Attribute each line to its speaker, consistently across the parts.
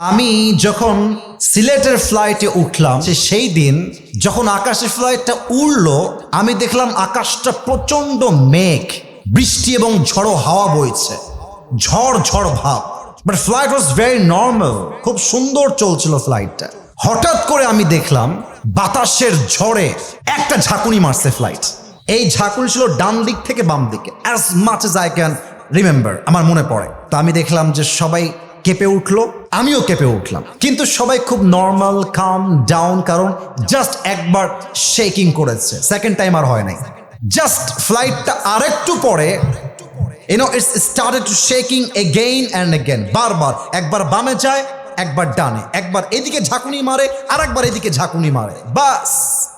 Speaker 1: আমি যখন সিলেটের ফ্লাইটে উঠলাম, সে সেই দিন যখন আকাশের ফ্লাইটটা উড়লো, আমি দেখলাম আকাশটা প্রচণ্ড মেঘ, বৃষ্টি এবং ঝড়ো হাওয়া বইছে। ঝড় ঝড় ভাব। But flight was very normal খুব সুন্দর চলছিল ফ্লাইটটা হঠাৎ করে আমি দেখলাম বাতাসের ঝড়ে একটা ঝাঁকুনি মারছে ফ্লাইট এই ঝাঁকুনি ছিল ডান দিক থেকে বাম দিকে। As much as I can remember আমার মনে পড়ে। তো আমি দেখলাম যে সবাই কেঁপে উঠল। আমিও কেঁপে উঠলাম। কিন্তু সবাই খুব নর্মাল কাম ডাউন কারণ জাস্ট একবার শেকিং করেছে। সেকেন্ড টাইম আর হয় নাই। জাস্ট ফ্লাইটটা আরেকটু পরে you know it's started to shaking again and again বারবার, একবার বামে যায়, একবার ডানে। একবার এদিকে ঝাঁকুনি মারে আর একবার এদিকে ঝাঁকুনি মারে। বাস!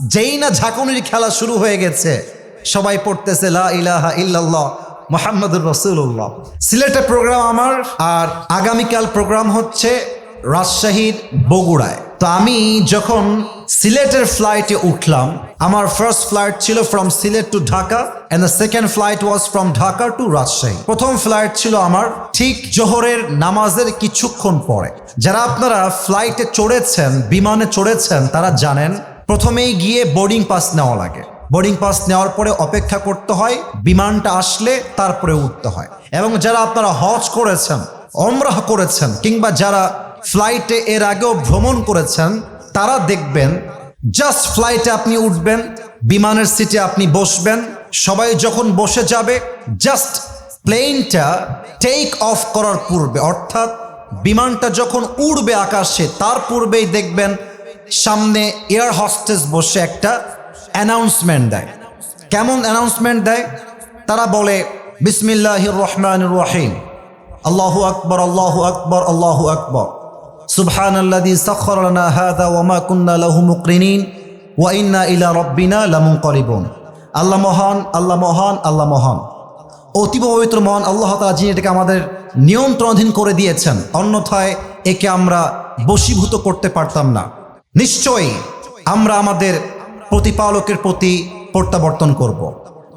Speaker 1: যেই না ঝাঁকুনির খেলা শুরু হয়ে গেছে, সবাই পড়তেছে, লা ইলাহা ইল্লাল্লাহ। মোহাম্মদুর রসুল্লাহ সিলেটে প্রোগ্রাম আমার, আর আগামীকাল প্রোগ্রাম হচ্ছে রাজশাহীর বগুড়ায়। তো আমি যখন সিলেটের ফ্লাইটে উঠলাম, আমার ফার্স্ট ফ্লাইট ছিল from Sylhet to Dhaka and the second flight was from Dhaka to Rajshahi. প্রথম ফ্লাইট ছিল আমার ঠিক জোহরের নামাজের কিছুক্ষণ পরে। যারা আপনারা ফ্লাইটে চড়েছেন, বিমানে চড়েছেন, তারা জানেন, প্রথমেই গিয়ে বোর্ডিং পাস নেওয়া লাগে। বোর্ডিং পাস নেওয়ার পরে অপেক্ষা করতে হয়, বিমানটা আসলে তারপরে উঠতে হয়। এবং যারা আপনারা হজ করেছেন অমরাহ করেছেন, কিংবা যারা ফ্লাইটে এর আগেও ভ্রমণ করেছেন, তারা দেখবেন জাস্ট ফ্লাইটে আপনি উঠবেন, বিমানের সিটে আপনি বসবেন, সবাই যখন বসে যাবে জাস্ট প্লেনটা টেক অফ করার পূর্বে, অর্থাৎ বিমানটা যখন উড়বে আকাশে, তার পূর্বেই দেখবেন, সামনে এয়ার হস্টেস বসে একটা অ্যানাউন্সমেন্ট দেয়। কেমন অ্যানাউন্সমেন্ট দেয়? তারা বলে বিসমিল্লাহ রহমান রহিম আল্লাহু আকবর আল্লাহু আকবর। আল্লাহু আকবর সুবহান আল্লাদি সখরনা হাদা কুন্না লাহু মুকরিনিন। ওয়া ইন্না ইলা রব্বিনা লামুনকালিবুন আল্লাহ মহান আল্লাহ মহান আল্লাহ মহান। অতীব পবিত্র, মহান আল্লাহ তাআলা যিনি এটাকে আমাদের নিয়ন্ত্রণাধীন করে দিয়েছেন, অন্যথায় একে আমরা বশীভূত করতে পারতাম না। নিশ্চয়ই, আমরা আমাদের প্রতিপালকের প্রতি প্রত্যাবর্তন করব।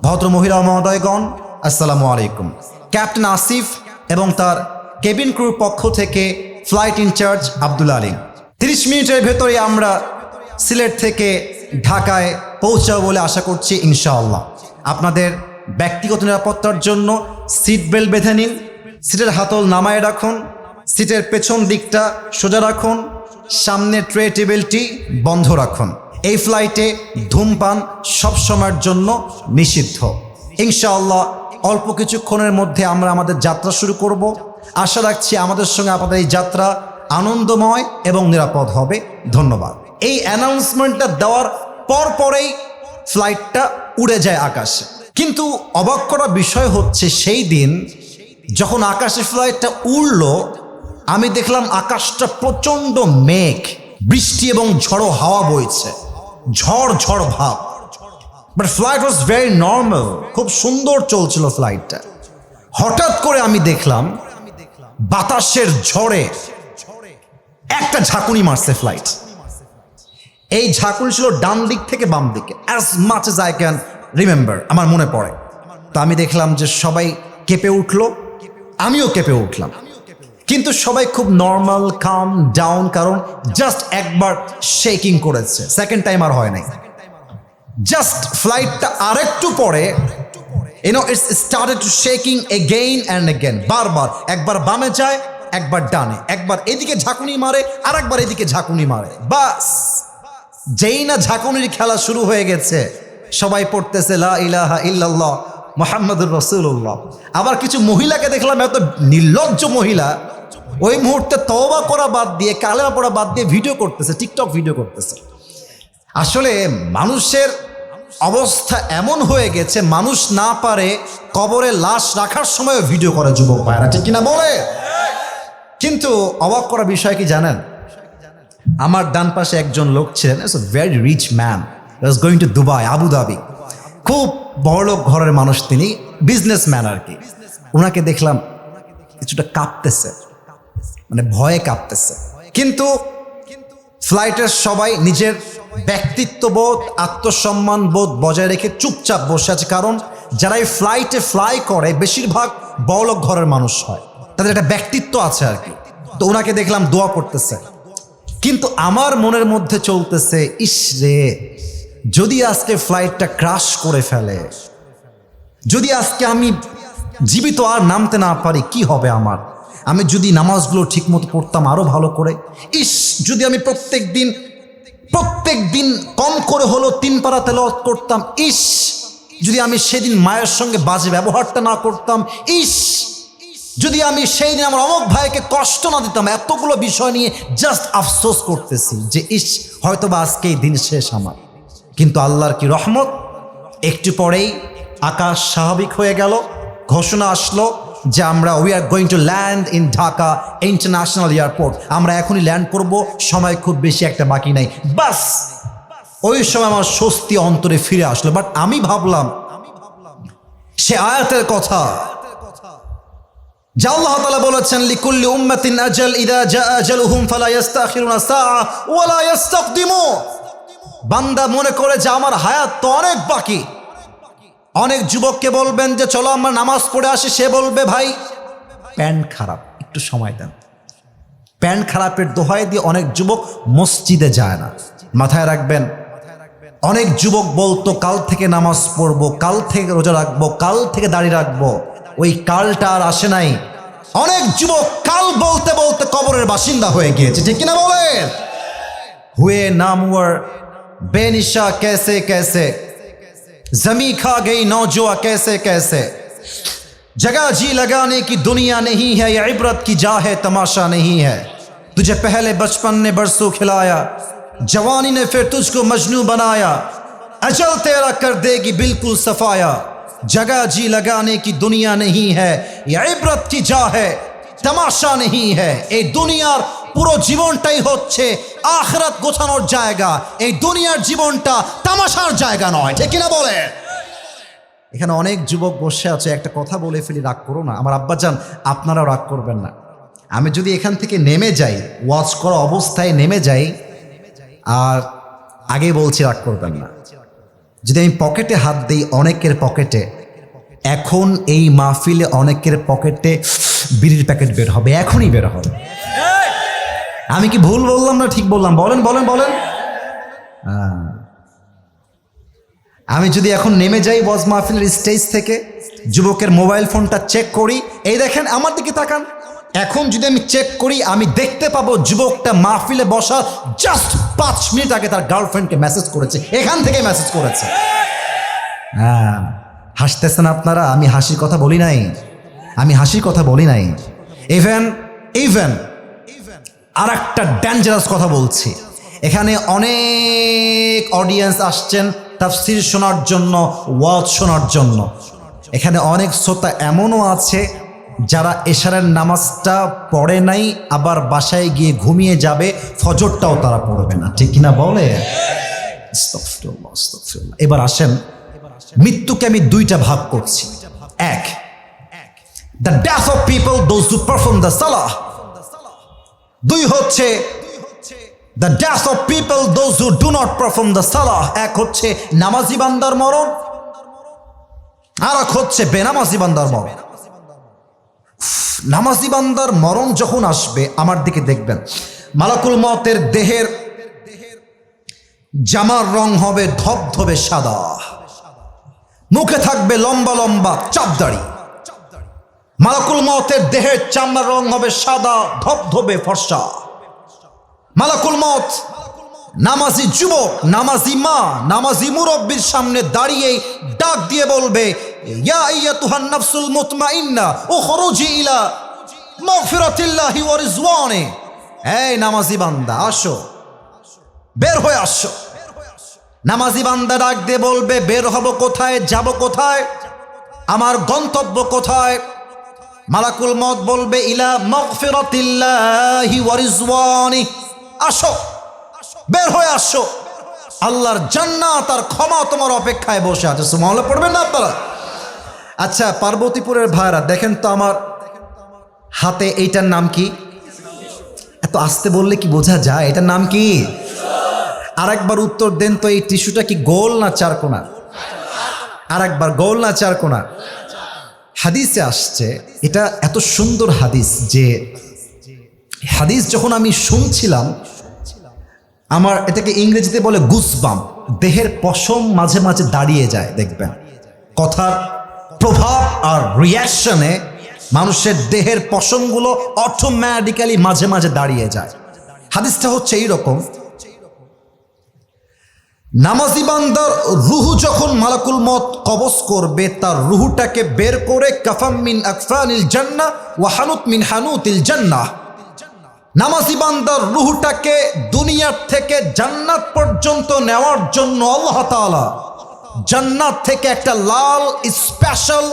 Speaker 1: ভদ্র মহিলা মহোদয়গণ, আসসালামু আলাইকুম। ক্যাপ্টেন আসিফ এবং তার কেবিন ক্রুর পক্ষ থেকে ফ্লাইট ইনচার্জ আব্দুল আলী তিরিশ মিনিটের ভেতরে আমরা সিলেট থেকে ঢাকায় পৌঁছাবো বলে আশা করছি, ইনশাআল্লাহ। আপনাদের ব্যক্তিগত নিরাপত্তার জন্য সিট বেল্ট বেঁধে নিন, সিটের হাতল নামায় রাখুন, সিটের পেছন দিকটা সোজা রাখুন, সামনের ট্রে টেবিলটি বন্ধ রাখুন। এই ফ্লাইটে ধূমপান সব সময়ের জন্য নিষিদ্ধ। ইনশাআল্লাহ অল্প কিছুক্ষণের মধ্যে আমরা আমাদের যাত্রা শুরু করব। আশা রাখছি আমাদের সঙ্গে আপনাদের এই যাত্রা আনন্দময় এবং নিরাপদ হবে। ধন্যবাদ। এই অ্যানাউন্সমেন্টটা দেওয়ার পর পরেই ফ্লাইটটা উড়ে যায় আকাশে। কিন্তু অবাক করা বিষয় হচ্ছে সেই দিন যখন আকাশে ফ্লাইটটা উড়ল, আমি দেখলাম আকাশটা প্রচণ্ড মেঘ, বৃষ্টি এবং ঝড়ো হাওয়া বইছে। ঝড় ঝড় ভাব। But flight was very normal খুব সুন্দর চলছিল ফ্লাইটটা হঠাৎ করে আমি দেখলাম, বাতাসের ঝড়ে একটা ঝাঁকুনি মারছে ফ্লাইট এই ঝাঁকুনি ছিল ডান দিক থেকে বাম দিকে। As much as I can remember আমার মনে পড়ে। তো আমি দেখলাম যে সবাই কেঁপে উঠল। আমিও কেঁপে উঠলাম। কিন্তু সবাই খুব নর্মাল কাম ডাউন কারণ জাস্ট একবার শেকিং করেছে। সেকেন্ড টাইম আর হয় নাই। জাস্ট ফ্লাইটটা আরেকটু পরে you know it's started to shaking again and again বারবার, একবার বামে যায়, একবার ডানে। একবার এদিকে ঝাঁকুনি মারে আর একবার এদিকে ঝাঁকুনি মারে। বাস! যেই না ঝাঁকুনির খেলা শুরু হয়ে গেছে, সবাই পড়তেছে, লা ইলাহা ইল্লাল্লাহ। মোহাম্মদুর রসুল্লাহ আবার কিছু মহিলাকে দেখলাম, এত নির্লজ্জ মহিলা, ওই মুহূর্তে তওবা করা বাদ দিয়ে, কালেমা পড়া বাদ দিয়ে ভিডিও করতেছে টিকটক ভিডিও করতেছে। আসলে মানুষের অবস্থা এমন হয়ে গেছে, মানুষ না পারে কবরে লাশ রাখার সময় ভিডিও করে যুবক ভাইরা, ঠিক কিনা বলে? কিন্তু অবাক করা বিষয় কি জানেন? আমার ডান পাশে একজন লোক ছিলেন it's very rich man is going to Dubai Abu Dhabi খুব বড়লোক ঘরের মানুষ তিনি বিজনেসম্যান আর কি ওনাকে দেখলাম কিছুটা কাঁপতেছে মানে ভয়ে কাঁপতেছে। কিন্তু ফ্লাইটের সবাই নিজের ব্যক্তিত্ববোধ, আত্মসম্মান বোধ বজায় রেখে চুপচাপ বসে আছে। কারণ যারা এই ফ্লাইটে ফ্লাই করে, বেশিরভাগ বড়লোক ঘরের মানুষ হয়। তাদের একটা ব্যক্তিত্ব আছে আর কি তো ওনাকে দেখলাম দোয়া করতেছে। কিন্তু আমার মনের মধ্যে চলতেছে, ইস রে যদি আজকে ফ্লাইটটা ক্রাশ করে ফেলে, যদি আজকে আমি জীবিত আর নামতে না পারি, কি হবে আমার? আমি যদি নামাজগুলো ঠিকমতো পড়তাম আরও ভালো করে? ইস, যদি আমি প্রত্যেক দিন প্রত্যেক দিন কম করে হলো তিন পারা তেলাওয়াত করতাম, ইস, যদি আমি সেদিন মায়ের সঙ্গে বাজে ব্যবহারটা না করতাম, ইস, যদি আমি সেই দিন আমার অমক ভাইকে কষ্ট না দিতাম, এতগুলো বিষয় নিয়ে জাস্ট আফসোস করতেছি যে, ইস হয়তো বা আজকে এই দিন শেষ আমার। কিন্তু আল্লাহর কি রহমত? একটু পরেই আকাশ স্বাভাবিক হয়ে গেল। ঘোষণা আসলো যে আমরা we are going to land in Dhaka international airport আমরা এখনই ল্যান্ড করব, সময় খুব বেশি একটা বাকি নাই। বাস! ওই সময় আমার স্বস্তি অন্তরে ফিরে আসলো। বাট আমি ভাবলাম, সে আয়াতের কথা। আল্লাহ বলেছেন, লিকুল্লি ইদা ফালা ওয়ালা বান্দা মনে করে যে আমার হায়াত তো অনেক বাকি। অনেক যুবককে বলবেন যে, চলো আমরা নামাজ পড়ে আসি। সে বলবে, ভাই প্যান্ট খারাপ, একটু সময় দেন। প্যান্ট খারাপের দোহাই দিয়ে অনেক যুবক মসজিদে যায় না। মাথায় রাখবেন, অনেক যুবক বলতো, কাল থেকে নামাজ পড়ব, কাল থেকে রোজা রাখব, কাল থেকে দাড়ি রাখব। ওই কালটা আর আসে নাই। অনেক যুবক কাল বলতে বলতে কবরের বাসিন্দা হয়ে গিয়েছে। ঠিক কিনা বলে হুয়ে নাম ওয়ার बेनिशा कैसे कैसे? जमी खा गई नौजुआ कैसे कैसे? जगह जी लगाने की दुनिया नहीं है, या इबरत की जा है, तमाशा नहीं है। तुझे पहले बचपन ने बरसों खिलाया, जवानी ने फिर तुझको मजनू बनाया। अजल तेरा कर देगी बिल्कुल सफाया। जगह जी लगाने की दुनिया नहीं है, या इबरत की जा है, तमाशा नहीं है। ए दुनिया পুরো জীবনটাই হচ্ছে আখরাত গোছানোর জায়গা। এই দুনিয়ার জীবনটা তামাশার জায়গা নয়, ঠিক কিনা বলে? এখানে অনেক যুবক বসে আছে, একটা কথা বলে ফেলি, রাগ করো না। আমার আব্বাজান আপনারাও রাগ করবেন না। আমি যদি এখান থেকে নেমে যাই ওয়াচ করা অবস্থায় নেমে যাই, আর আগে বলছি রাগ করবেন না। যদি আমি পকেটে হাত দিই, অনেকের পকেটে, এখন এই মাহফিলে অনেকের পকেটে বিড়ির প্যাকেট বের হবে, এখনই বের হবে। আমি কি ভুল বললাম না ঠিক বললাম? বলেন বলেন বলেন। হ্যাঁ। আমি যদি এখন নেমে যাই বজ মাহফিলের স্টেজ থেকে, যুবকের মোবাইল ফোনটা চেক করি, এই দেখেন আমার দিকে তাকান। এখন যদি আমি চেক করি, আমি দেখতে পাবো যুবকটা মাহফিলে বসা জাস্ট পাঁচ মিনিট আগে তার গার্লফ্রেন্ডকে মেসেজ করেছে। এখান থেকে মেসেজ করেছে। হ্যাঁ। হাসতেছেন আপনারা? আমি হাসির কথা বলি নাই। আমি হাসির কথা বলি নাই। ইভেন ইভেন আর একটা ডেঞ্জারাস কথা বলছি। এখানে অনেক অডিয়েন্স আসছেন তাফসির শোনার জন্য, ওয়াজ শোনার জন্য। এখানে অনেক শ্রোতা এমনও আছে যারা এশারের নামাজটা পড়ে নাই, আবার বাসায় গিয়ে ঘুমিয়ে যাবে, ফজরটাও তারা পড়বে না। ঠিক কিনা বলে। এবার আসেন, মৃত্যুকে আমি দুইটা ভাগ করছি। এক the death of people those who perform the সালাহ দুই হচ্ছে the death of people those who do not perform the সালাহ এক হচ্ছে নামাজি বান্দার মরণ আর এক হচ্ছে বেনামাজি বান্দার মরণ। নামাজি বান্দার মরণ যখন আসবে, আমার দিকে দেখবেন, মালাকুল মতের দেহের জামার রং হবে ধবধবে সাদা। মুখে থাকবে লম্বা লম্বা চাপদাড়ি মালাকুল মতের দেহের চামড়ার রং হবে সাদা, ধবধবে ফর্সা। মালাকুল মত নামাজি যুবক, নামাজি মা, নামাজি মুরব্বীর সামনে দাঁড়িয়ে ডাক দিয়ে বলবে, ইয়া আইয়াতুহান নাফসুল মুতমাইন্না ও খরুজি ইলা মাগফিরাতিল্লাহি ওয়া রিজওয়ানে। এই নামাজি বান্দা, আসো। বের হয়ে আসো। নামাজি বান্দা ডাক দিয়ে বলবে, বের হব কোথায়? যাব কোথায়? আমার গন্তব্য কোথায়? মালাকুল মত বলবে, ইলা মগফিরাতিল্লাহি ওয়া রিজওয়ানি। আসো, বের হয়ে আসো। আল্লাহর জান্নাত আর ক্ষমা তোমার অপেক্ষায় বসে আছে। সুমহলে পড়বেন না আপনারা? আচ্ছা পার্বতীপুরের ভাইরা দেখেন তো আমার হাতে এইটার নাম কি? এত আসতে বললে কি বোঝা যায়? এটার নাম কি? আরেকবার উত্তর দেন তো, এই টিস্যুটা কি গোল না চারকোনা আরেকবার গোল না চারকোনা হাদিসে আসছে, এটা এত সুন্দর হাদিস যে হাদিস যখন আমি শুনছিলাম, আমার এটাকে ইংরেজিতে বলে গুসবাম দেহের পশম মাঝে মাঝে দাঁড়িয়ে যায়, দেখবেন। কথার প্রভাব আর রিয়াকশনে মানুষের দেহের পশমগুলো অটোমেটিক্যালি মাঝে মাঝে দাঁড়িয়ে যায়। হাদিসটা হচ্ছে এইরকম নামাজি বান্দার রুহু যখন মালাকুল মত কবজ করবে, তার রুহুটাকে বের করে কাফাম মিন আকফানিল জান্না ওয়া হানুত মিন হানুতিল জান্নাহ। নামাজি বান্দার রুহুটাকে দুনিয়ার থেকে জান্নাত পর্যন্ত নেওয়ার জন্য আল্লাহ তাআলা জান্নাত থেকে একটা লাল স্পেশাল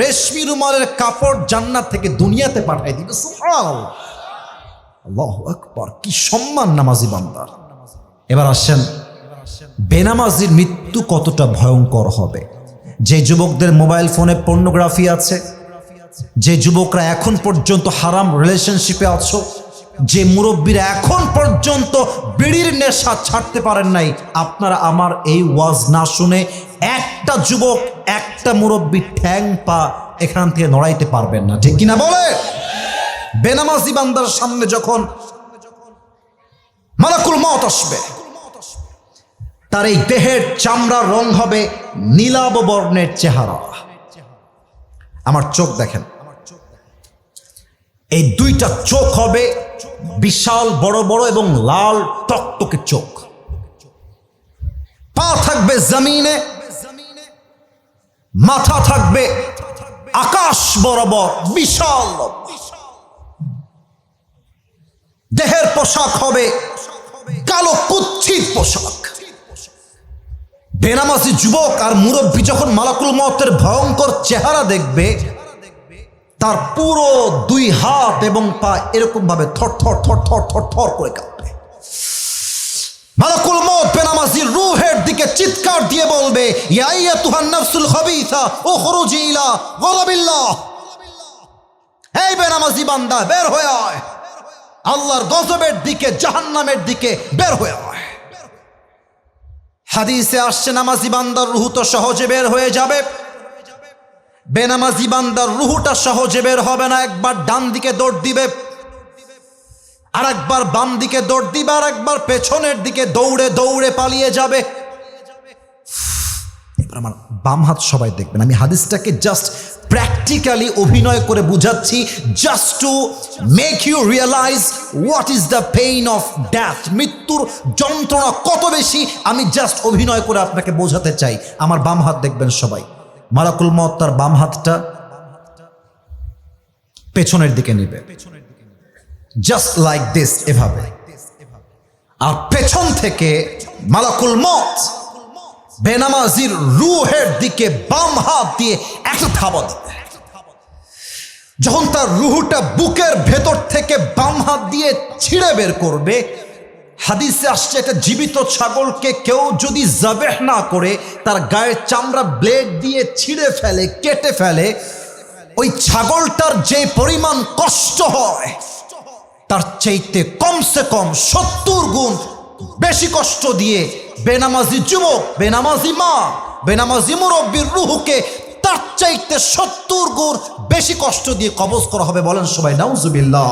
Speaker 1: রেশমি রুমালের কাপড় জান্নাত থেকে দুনিয়াতে পাঠাই দিবে। আল্লাহু আকবার, কি সম্মান নামাজি বান্দার। এবার আসেন বেনামাজির মৃত্যু কতটা ভয়ঙ্কর হবে? যে যুবকদের মোবাইল ফোনে পর্নোগ্রাফি আছে, যে যুবকরা এখন পর্যন্ত হারাম রিলেশনশিপে আছো, যে মুরব্বীরা এখন পর্যন্ত বিড়ির নেশা ছাড়তে পারেন নাই, আপনারা আমার এই ওয়াজ না শুনে একটা যুবক, একটা মুরব্বী ঠ্যাং পা এখান থেকে নড়াইতে পারবেন না। ঠিক কিনা বলে? বেনামাজি বান্দার সামনে যখন মালাকুল মত আসবে তার এই দেহের চামড়ার রং হবে নীলাব বর্ণের চেহারা। আমার চোখ দেখেন। এই দুইটা চোখ হবে বিশাল, বড় বড় এবং লাল টকটকে চোখ। পা থাকবে জমিনে, মাথা থাকবে আকাশ বরাবর, বিশাল। দেহের পোশাক হবে কালো কুচ্ছিত পোশাক। বেনামাজি যুবক আর মুরব্বী যখন মালাকুল মতের ভয়ঙ্কর চেহারা দেখবে, তার পুরো দুই হাত এবং পা এরকম ভাবে থর থর থর থর থর থর করে কাঁপবে। মালাকুল মত বেনামাজির রুহের দিকে চিৎকার দিয়ে বলবে, ইয়া তুহান নাফসুল খবিসা ও খরুজি ইলা গলাবিল্লাহ। এই বেনামাজি বান্দা, বের হয়ে আয়। আল্লাহর গজবের দিকে, জাহান্নামের দিকে বের হয়ে আয়। হাদিসে আসছে, নামাজি বান্দার রুহু তো সহজে বের হয়ে যাবে। বেনামাজি বান্দার রুহুটা সহজে বের হবে না, একবার ডান দিকে দৌড় দিবে আর একবার বাম দিকে দৌড় দিবে আর একবার পেছনের দিকে দৌড়ে দৌড়ে পালিয়ে যাবে। আমার বাম হাত সবাই দেখবেন, আমি হাদিসটাকে জাস্ট প্র্যাকটিক্যালি অভিনয় করে বুঝাচ্ছি just to make you realise what is the pain of death মৃত্যুর যন্ত্রণা কত বেশি, আমি জাস্ট অভিনয় করে আপনাকে বোঝাতে চাই। আমার বাম হাত দেখবেন সবাই। মালাকুল মত তার বাম হাতটা পেছনের দিকে নিবে। জাস্ট লাইক দিস এভাবে। আর পেছন থেকে মালাকুল মত বেনামাজির রুহের দিকে বাম হাত দিয়ে একটা থাবা দেবে যখন তার রুহুটা বুকের ভেতর থেকে বাম হাত দিয়ে ছিঁড়ে বের করবে, হাদিসে আসছে একটা জীবিত ছাগলকে কেউ যদি জাবেহ না করে, তার গায়ের চামড়া ব্লেড দিয়ে ছিঁড়ে ফেলে, কেটে ফেলে, ওই ছাগলটার যে পরিমাণ কষ্ট হয়, তার চাইতে কমসে কম সত্তর গুণ বেশি কষ্ট দিয়ে বেনামাজি যুবক, বেনামাজি মা, বেনামাজি মুরব্বীর রুহুকে তার চাইতে সত্তর গুণ বেশি কষ্ট দিয়ে কবজ করা হবে বলেন সবাই, নাউজুবিল্লাহ।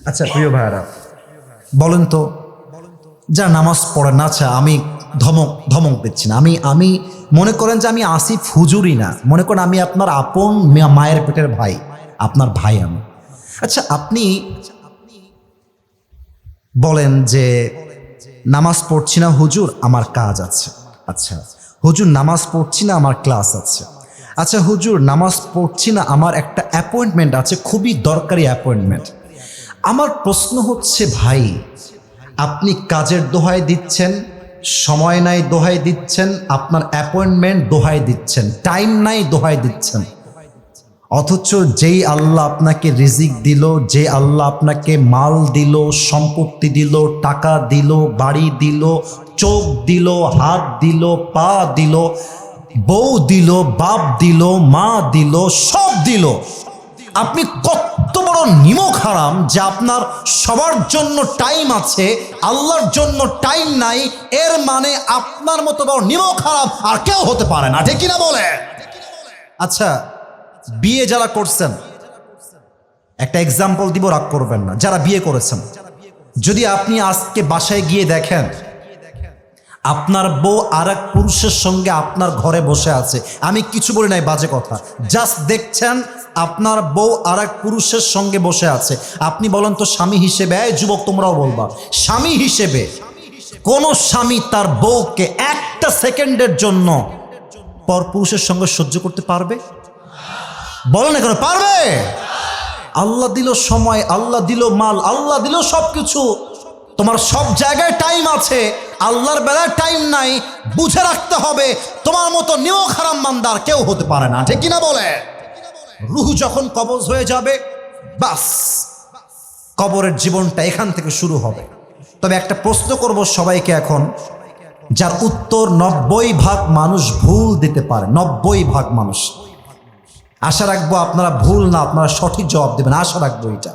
Speaker 1: আচ্ছা প্রিয় ভাইরা বলেন তো, যা নামাজ পড়ে না আচ্ছা আমি ধমক ধমক দিচ্ছি না। আমি আমি মনে করেন যে আমি আসিফ হুজুরি না। মনে করেন আমি আপনার আপন মায়ের পেটের ভাই, আপনার ভাই আমি। আচ্ছা আপনি বলেন যে নামাজ পড়ছি না, হুজুর, আমার কাজ আছে। আচ্ছা হুজুর, নামাজ পড়ছি না, আমার ক্লাস আছে। আচ্ছা হুজুর, নামাজ পড়ছি না, আমার একটা অ্যাপয়েন্টমেন্ট আছে, খুবই দরকারি অ্যাপয়েন্টমেন্ট। আমার প্রশ্ন হচ্ছে, ভাই, আপনি কাজের দোহাই দিচ্ছেন, সময় নাই দোহাই দিচ্ছেন, আপনার অ্যাপয়েন্টমেন্ট দোহাই দিচ্ছেন, টাইম নাই দোহাই দিচ্ছেন। অথচ যেই আল্লাহ আপনাকে রিজিক দিল যে আল্লাহ আপনাকে মাল দিল, সম্পত্তি দিল, টাকা দিল, বাড়ি দিল, চোখ দিল, হাত দিল, পা দিল, বউ দিল, বাপ দিল, মা দিল, সব দিল। আপনি কত বড় নিমক হারাম যে আপনার সবার জন্য টাইম আছে, আল্লাহর জন্য টাইম নাই, এর মানে আপনার মতো বড় নিমক হারাম আর কেউ হতে পারে না। ঠিক কিনা বলে আচ্ছা বিয়ে যারা করছেন, একটা এক্সাম্পল দিব, রাগ করবেন না। যারা বিয়ে করেছেন, যদি আপনি আজকে বাসায় গিয়ে দেখেন, আপনার বউ আর এক পুরুষের সঙ্গে আপনার ঘরে বসে আছে, আমি কিছু বলি নাই, বাজে কথা। জাস্ট দেখছেন, আপনার বউ আর এক পুরুষের সঙ্গে বসে আছে। আপনি বলেন তো, স্বামী হিসেবে, এই যুবক তোমরাও বলবা, স্বামী হিসেবে কোন স্বামী তার বউকে একটা সেকেন্ডের জন্য পর পুরুষের সঙ্গে সহ্য করতে পারবে? বলো না কেন, পারবে? আল্লাহ দিল সময়, আল্লাহ দিল মাল, আল্লাহ দিল সব কিছু তোমার সব জায়গায় টাইম আছে, আল্লাহর বেলায় টাইম নাই, বুঝে রাখতে হবে, তোমার মতো নিও খারাম মান্দার কেউ হতে পারে না, ঠিক কিনা বলে? রুহু যখন কবজ হয়ে যাবে, বাস, কবরের জীবনটা এখান থেকে শুরু হবে। তবে একটা প্রশ্ন করব সবাইকে এখন, যার উত্তর নব্বই ভাগ মানুষ ভুল দিতে পারে, নব্বই ভাগ মানুষ। আশা রাখব আপনারা ভুল না, আপনারা সঠিক জবাব দেবেন, আশা রাখব এটা।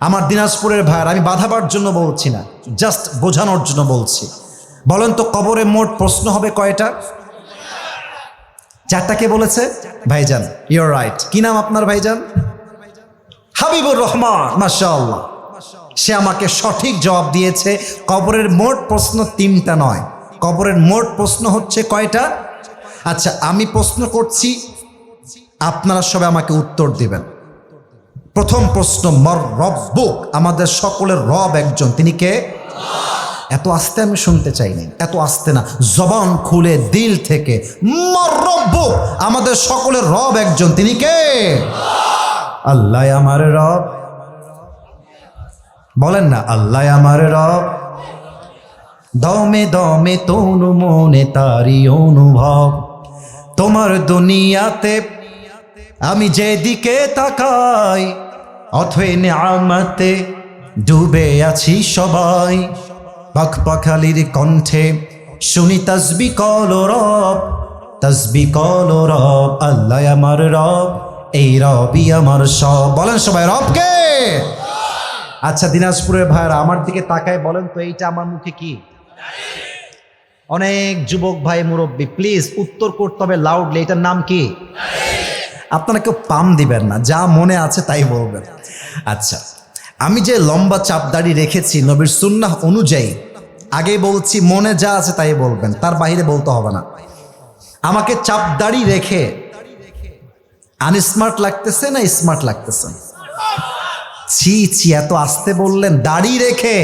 Speaker 1: আমার দিনাজপুরের ভাইয়ের, আমি বাধাবার জন্য বলছি না জাস্ট বোঝানোর জন্য বলছি। বলেন তো কবরে মোট প্রশ্ন হবে কয়টা? চারটা কে বলেছে? ভাইজান ইউর রাইট কি নাম আপনার ভাইজান? হাবিবুর রহমান, মাশাআল্লাহ। সে আমাকে সঠিক জবাব দিয়েছে, কবরের মোট প্রশ্ন তিনটা নয়। কবরের মোট প্রশ্ন হচ্ছে কয়টা? আচ্ছা আমি প্রশ্ন করছি আপনারা সবাই আমাকে উত্তর দিবেন। প্রথম প্রশ্ন, মর রব্বুক, আমাদের সকলের রব একজন। তিনি কে? এত আস্তে আমি শুনতে চাইনি এত আস্তে না। জবান খুলে দিল থেকে, মর রব্বুক, আমাদের সকলের রব একজন। তিনি কে? আল্লাহ। আমার রব। বলেন না, আল্লাহ আমার রব। দমে দমে তনু মনে তারি অনুভব। তোমার দুনিয়াতে আমি যেদিকে তাকাই, অথই আমাতে ডুবে আছি সবাই। পাখ পাখালির কণ্ঠে শুনি তসবি কল রব তসবি কল রব, আল্লাহ আমার রব, এই রবই আমার সব। বলেন সবাই, রবকে? আচ্ছা দিনাজপুরের ভাইরা আমার দিকে তাকায় বলেন তো, এইটা আমার মুখে কি? অনেক যুবক ভাই, মুরব্বী প্লিজ উত্তর করতে হবে লাউডলি এটার নাম কি? আপনারা কেউ পাম দিবেন না, যা মনে আছে তাই বলবেন। আচ্ছা আমি যে লম্বা চাপ দাড়ি রেখেছি নবীর সুন্নাহ অনুযায়ী, আগে বলছি মনে যা আছে তাই বলবেন, তার বাইরে বলতে হবে না। আমাকে চাপ দাড়ি রেখে আনস্মার্ট লাগতেছে না স্মার্ট লাগতেছে? ছি ছি, এত আসতে বললেন, দাড়ি রেখে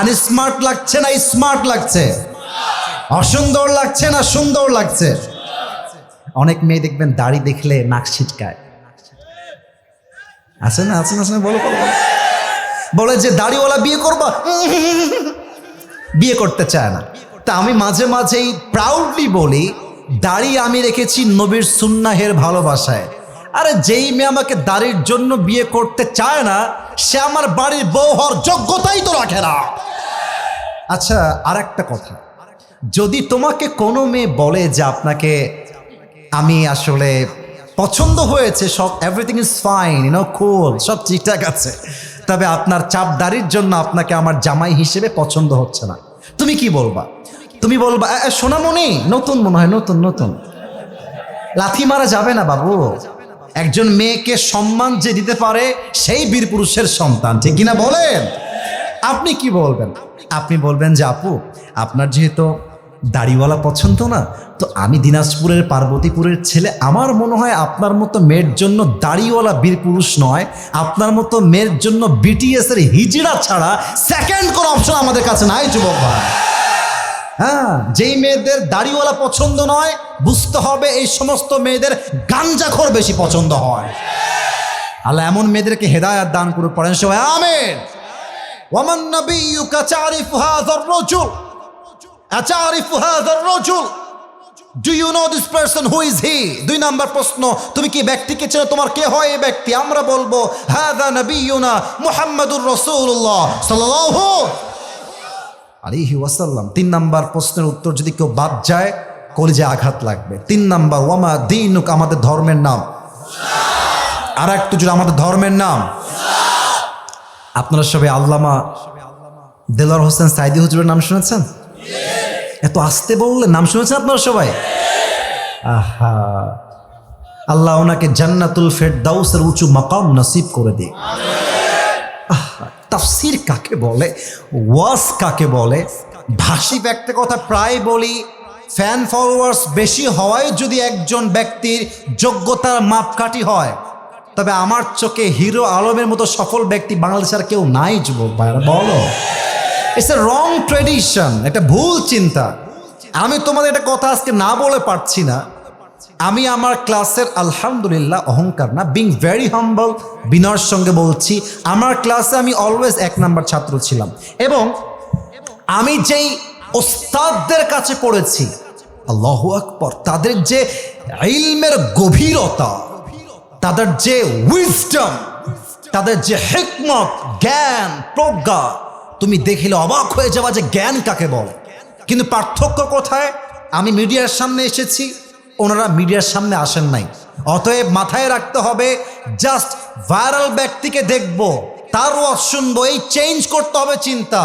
Speaker 1: আনস্মার্ট লাগছে না স্মার্ট লাগছে? অসুন্দর লাগছে না সুন্দর লাগছে? অনেক মেয়ে দেখবেন দাড়ি দেখলে নাক ছিটকায়। আছে না? আছে না? আছে বলো বলো। বলে। যে দাড়িওয়ালা বিয়ে করবা? বিয়ে করতে চায় না। তা আমি মাঝে মাঝেই প্রাউডলি বলি, দাড়ি আমি রেখেছি নবীর সুন্নাহের ভালোবাসায়। আরে যেই মেয়ে আমাকে দাড়ির জন্য বিয়ে করতে চায় না, সে আমার বাড়ির বউ হওয়ার যোগ্যতাই তো রাখে না। আচ্ছা আর একটা কথা। যদি তোমাকে কোনো মেয়ে বলে যে আপনাকে আমি আসলে পছন্দ হয়েছে সব everything is fine you know cool সব ঠিকঠাক আছে। তবে আপনার চাপদারির জন্য আপনাকে আমার জামাই হিসেবে পছন্দ হচ্ছে না। তুমি কি বলবা? তুমি বলবা "এ, এ, সোনামণি নতুন মনে হয় নতুন নতুন। লাথি মারা যাবে না বাবু। একজন মেয়েকে সম্মান যে দিতে পারে সেই বীর পুরুষের সন্তান ঠিক কিনা বলেন? আপনি কি বলবেন? আপনি বলবেন যে আপু আপনার যেহেতু দাড়িওয়ালা পছন্দ না, তো আমি দিনাজপুরের পার্বতীপুরের ছেলে। আমার মনে হয় আপনার মতো মেয়ের জন্য দাড়িওয়ালা বীর পুরুষ নয়। আপনার মতো মেয়ের জন্য বিটিএস এর হিজড়া ছাড়া সেকেন্ড কোনো অপশন আমাদের কাছে নাই, যুবক ভাই। হ্যাঁ যেই মেয়েদের দাড়িওয়ালা পছন্দ নয়, বুঝতে হবে এই সমস্ত মেয়েদের গাঞ্জাখোর বেশি পছন্দ হয়। আল্লাহ এমন মেয়েদেরকে হেদায়াত দান করে পড়েন সবাই নাবিয়্যুকা তারিফু হাযার রাজুল আতারিফু হাযার রাজুল। Do you know this person who is he দুই নাম্বার প্রশ্ন, তুমি কি ব্যক্তিকে চেনো? তোমার কে হয় এই ব্যক্তি? আমরা বলব হাদা নবিয়ুনা মুহাম্মাদুর রাসূলুল্লাহ সাল্লাল্লাহু আলিহি ওয়াসাল্লাম। তিন নাম্বার প্রশ্নের উত্তর যদি কেউ বাদ যায়, কলিজে আঘাত লাগবে। তিন নাম্বার, ওয়ামা দিনুক, আমাদের ধর্মের নাম। আর একটু যদি আমাদের ধর্মের নাম। আপনারা সবাই আল্লামা দেলোয়ার হোসেন সাইদি হুজুরের নাম শুনেছেন? এত আসতে বললেন নাম শুনেছেন আপনারা সবাই? আহা। আল্লাহ ওনাকে জান্নাতুল ফেরদাউসের উঁচু মাকাম নসিব করে দিক। তাফসির কাকে বলে? ওয়াস কাকে বলে? ভাষী ব্যক্তি কথা প্রায় বলি। ফ্যান ফলোয়ার্স বেশি হওয়ায় যদি একজন ব্যক্তির যোগ্যতার মাপকাঠি হয়, তবে আমার চোখে হিরো আলমের মতো সফল ব্যক্তি বাংলাদেশের কেউ নাই, যুবক বলো। ইটস এ রং ট্রেডিশন এটা ভুল চিন্তা। আমি তোমাদের একটা কথা আজকে না বলে পারছি না। আমি আমার ক্লাসের আলহামদুলিল্লাহ অহংকার না বিং ভেরি হাম্বল বিনয়ের সঙ্গে বলছি, আমার ক্লাসে আমি অলওয়েজ এক নাম্বার ছাত্র ছিলাম। এবং আমি যেই ওস্তাদদের কাছে পড়েছি, আল্লাহ আকবর, তাদের যে ইলমের গভীরতা, তাদের যে উইজডম তাদের যে হেকমত, জ্ঞান, প্রজ্ঞা তুমি দেখিলে অবাক হয়ে যাওয়া যে জ্ঞান কাকে বলে। কিন্তু পার্থক্য কোথায়? আমি মিডিয়ার সামনে এসেছি, ওনারা মিডিয়ার সামনে আসেন নাই। অতএব মাথায় রাখতে হবে জাস্ট ভাইরাল ব্যক্তিকে দেখব, তার ওয়াজ শুনব, এই চেঞ্জ করতে হবে চিন্তা।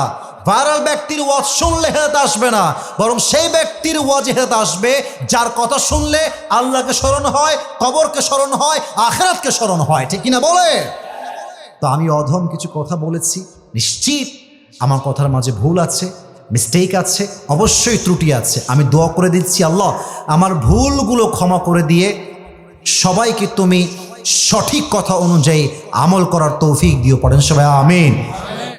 Speaker 1: ভাইরাল ব্যক্তির ওয়াজ শুনলে হেদাত আসবে না, বরং সেই ব্যক্তির ওয়াজে হেদাত আসবে, যার কথা শুনলে আল্লাহকে স্মরণ হয়, কবরকে স্মরণ হয়, আখেরাতকে স্মরণ হয়। ঠিক কিনা বলে? তো আমি অধম কিছু কথা বলেছি, নিশ্চিত আমার কথার মাঝে ভুল আছে মিস্টেক আছে, অবশ্যই ত্রুটি আছে। আমি দোয়া করে দিচ্ছি, আল্লাহ, আমার ভুলগুলো ক্ষমা করে দিয়ে সবাইকে তুমি সঠিক কথা অনুযায়ী আমল করার তৌফিক দিও, পড়েন সবাই, আমিন।